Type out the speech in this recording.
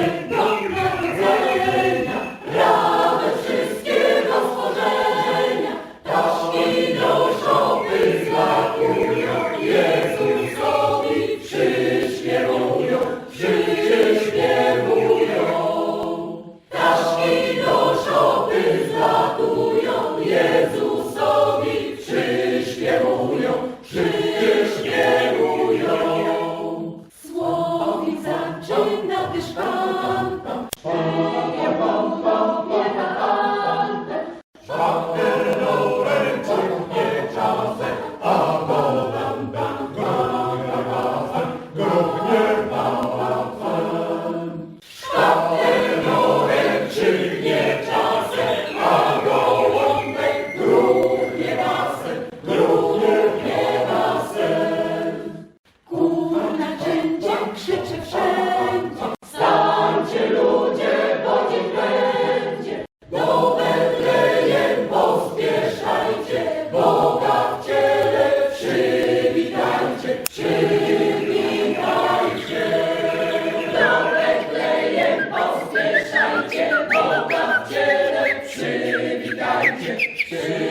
Go! Чим на пішках Przywitajcie, Boga w ciele, przywitajcie, przywitajcie.